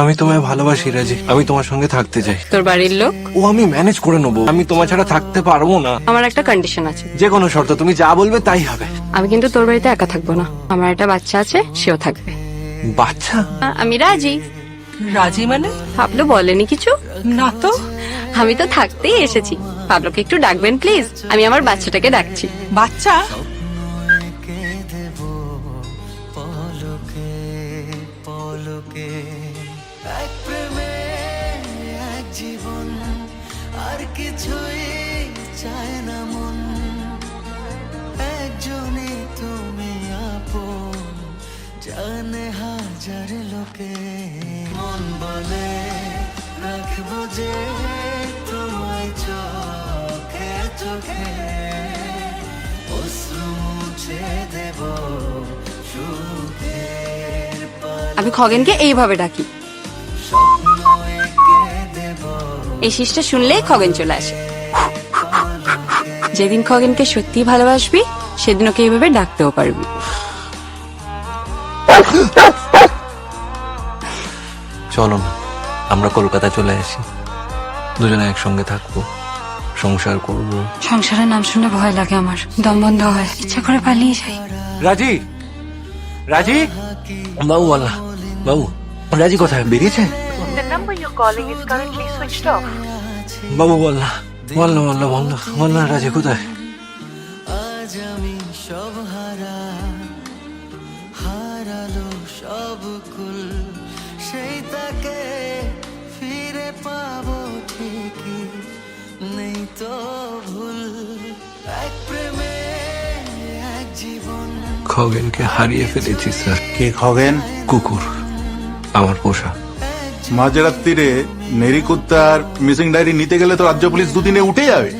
আমি তোমায় ভালোবাসি রাজি। আমি তোমার সঙ্গে থাকতে চাই। তোর বাড়ির লোক? ও আমি ম্যানেজ করে নেব। আমি তোমার ছাড়া থাকতে পারব না। আমার একটা কন্ডিশন আছে। যে কোনো শর্ত তুমি যা বলবে তাই হবে। আমি কিন্তু তোর বাড়িতে একা থাকব না। আমার একটা বাচ্চা আছে সেও থাকবে। বাচ্চা? আমি রাজি। রাজি মানে? পাবলো বলেনি কিছু? না তো। আমি তো থাকতেই এসেছি। পাবলোকে একটু ডাকবেন প্লিজ আমি আমার বাচ্চাটাকে ডাকছি। বাচ্চা? পলকে পলকে। এক প্রেমে এক জীবন আর কিছুই চায় না মন। একজনই তুমি আপন, জানে হাজার লোকে। মন বলে রাখব যে তোমায় চোখে চোখে। অশ্রু মুছে দেব আমি খগেনকে এইভাবে ডাকি। এই শীষটা শুনলেই খগেন চলে আসে। যেদিন খগেনকে সত্যি ভালোবাসবি সেদিন ওকে এইভাবে ডাকতেও পারবি। চলো না আমরা কলকাতা চলে আসি। দুজনে একসঙ্গে থাকব সংসার করব। সংসারের নাম শুনে ভয় লাগে আমার দম বন্ধ হয় ইচ্ছা করে পালিয়ে যাই। রাজি? রাজি? বাবু বাবু রাজি কোথায়? বেরিয়েছে? Number you're calling is currently switched off. বাবু বল্লা বল্লা বল্লা বল্লা বল্লা রাজি কোথায়? আজ আমি সব হারা হারালো সব কুল। সেই তাকে ফিরে পাবো ঠিকই নেই তো ভুল। এক প্রেমে এক জীবন। খগেনকে হারিয়ে ফেলেছি স্যার। কে খগেন? কুকুর আমার পোষা। মাঝরাত তীরে নেরিকুত্তার মিসিং ডায়েরি নিতে গেলে তো রাজ্য পুলিশ দুদিনে উঠে যাবে।